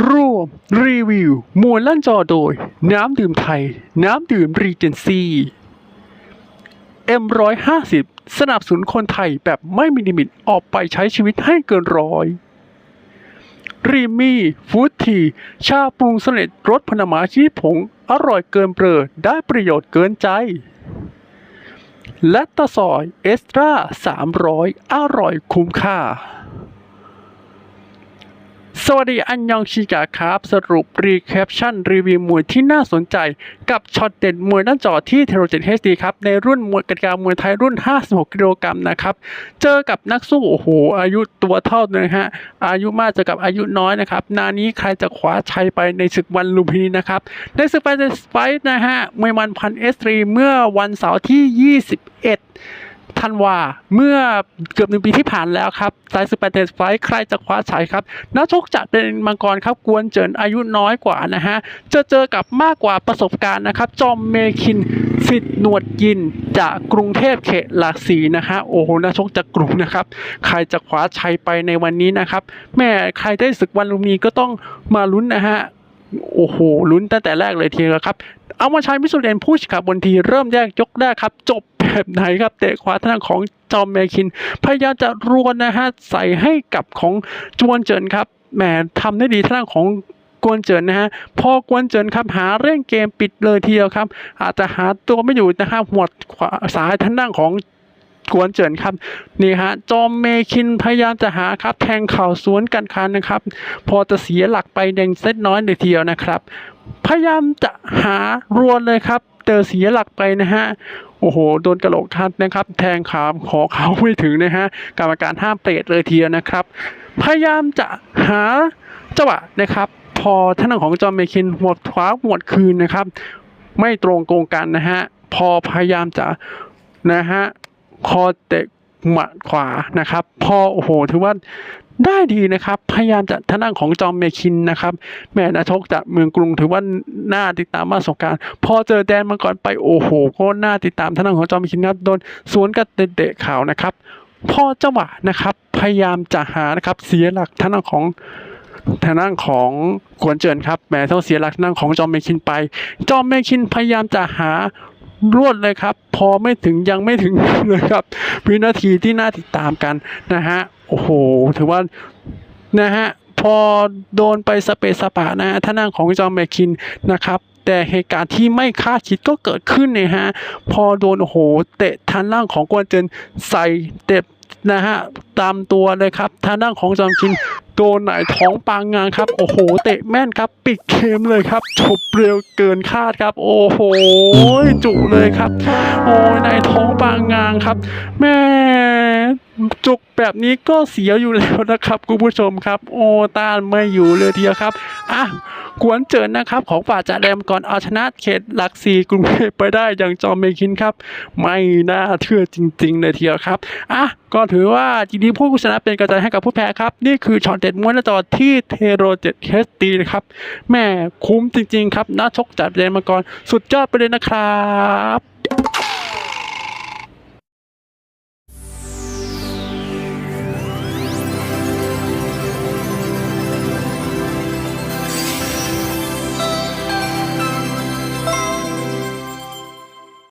วิวมวลลั่นจอโดย น้ำดื่มไทย น้ำดื่มรีเจนซีเอ็มร้อยห้าสิบสนับสนุนคนไทยแบบไม่มีลิมิตออกไปใช้ชีวิตให้เกินร้อยรีมี่ฟู้ดที ชาปรุงสำเร็จรสพนมาชีผง อร่อยเกินเปรอได้ประโยชน์เกินใจและตะซอยเอสตรา300 อร่อยคุ้มค่า สวัสดีอันยองชิกะครับ สรุปรีแคปชั่นรีวิวมวยที่น่าสนใจ กับช็อตเด็ดมวยด้าจอที่เทโรเจนเฮสดีครับ ในรุ่นมวยกติกามวยไทยรุ่น 56 กิโลกรัมนะครับ เจอกับนักสู้ โอ้โห อายุตัวเท่านะฮะ อายุมากเจอกับอายุน้อยนะครับ นานี้ใครจะคว้าชัยไปในศึกวันลุมพินีนะครับ ในศึกไปในไฟท์นะฮะมวยมันพันเอสตรีเมื่อวันเสาร์ที่ 21 ธันวาเมื่อเกือบหนึ่งปีที่ผ่านแล้วครับสายสเปนเทสไฟท์ใครจะคว้าชัยครับนักชกจะเป็นมังกรครับกวนเจินอายุน้อยกว่านะฮะจะเจอกับมากกว่าประสบการณ์นะครับ จอมเมคินสิทธิ์หนวดยินจากกรุงเทพเขตหลักสีนะฮะโอ้โหนักชกจากกรุงนะครับ ใครจะคว้าชัยไปในวันนี้นะครับแม่ใครได้ศึกวันลุมนีก็ต้องมาลุ้นนะฮะ โอ้โหลุ้นตั้งแต่แรกเลยทีเดียวครับ เอามาใช้มิสุเรนผู้ชิขับบนทีเริ่มแยกยกแรกครับ จบแบบไหนครับเตะขวาทางของจอมเมคิน พยายามจะรวนนะฮะใส่ให้กับของจวนเจินครับแหมทำได้ดีทางของกวนเจินนะฮะพอกวนเจินครับหาเร่งเกมปิดเลยทีเดียวครับ อาจจะหาตัวไม่อยู่นะฮะหมวขวาสายทางด้านของ กวนเจินครับนี่ฮะจอมเมคินพยายามจะหาครับ แทงเข่าสวนกันคันนะครับ พอจะเสียหลักไปแดงเซตน้อยเลยทีเดียวนะครับ พยายามจะหารวนเลยครับเจอเสียหลักไปนะฮะโอ้โหโดนกระโหลกคัดนะครับ แทงขาขอเขาไม่ถึงนะฮะกรรมการห้ามเตะเลยทีเดียวนะครับ พยายามจะหาจังหวะนะครับพอท่านของจอมเมคินหัวขวาหัวดคืนนะครับ ไม่ตรงโกงกันนะฮะพอพยายามจะนะฮะ คอเตะหมัดขวานะครับ พอโอ้โหถือว่าได้ดีนะครับ พยายามจะทางด้านของจอมเมคินนะครับ แม่นาชกจากเมืองกรุงถือว่าน่าติดตามมาสงกราร พอเจอแดนมังกรไปโอ้โหก็น่าติดตามทางด้านของจอมเมคินครับโดนสวนกับเตะข่าวนะครับ พอจังหวะนะครับ พยายามจะหานะครับเสียหลักทางด้านของทางด้านของกวนเจินครับแหมต้องเสียหลักทางด้านของจอมเมคินไป จอมเมคินพยายามจะหา รวดเลยครับ พอไม่ถึงยังไม่ถึงเลยครับวินาทีที่น่าติดตามกันนะฮะโอ้โหถือว่านะฮะพอโดนไปสเปซสปะนะฮะท่างด้านของจอมเมคินนะครับ แต่เหตุการณ์ที่ไม่คาดคิดก็เกิดขึ้นนะฮะพอโดนโโหเตะทางล่างของกวนเจินใส่เตะนะฮะตามตัวเลยครับทางด้านของจอมคินโดนไหนท้องปางงานครับ โอ้โห เตะแม่นครับ ปิดเกมเลยครับจบเร็วเกินคาดครับ โอ้โหจุเลยครับ โอ้ยในท้องปางงานครับ แม่จุกแบบนี้ก็เสียอยู่แล้วนะครับคุณผู้ชมครับ โอ้ต้านไม่อยู่เลยทีเดียวครับอะกวนเจินนะครับ ของฝ่าจ่าแดมก่อนเอาชนะเขตหลักสี่กรุงเทพไปได้อย่างจอมเมคินครับ ไม่น่าเชื่อจริงๆเลยทีเดียวครับอะก็ถือว่ายินดีผู้ชนะเป็นกระจายให้กับผู้แพ้ครับ นี่คือช็อตเด็ดม้วนหน้าจอที่เทโรเจ็ดเฮสตีนะครับแม่คุ้มจริงๆครับนักชกจากเดนมาก่อนสุดยอดไปเลยนะครับ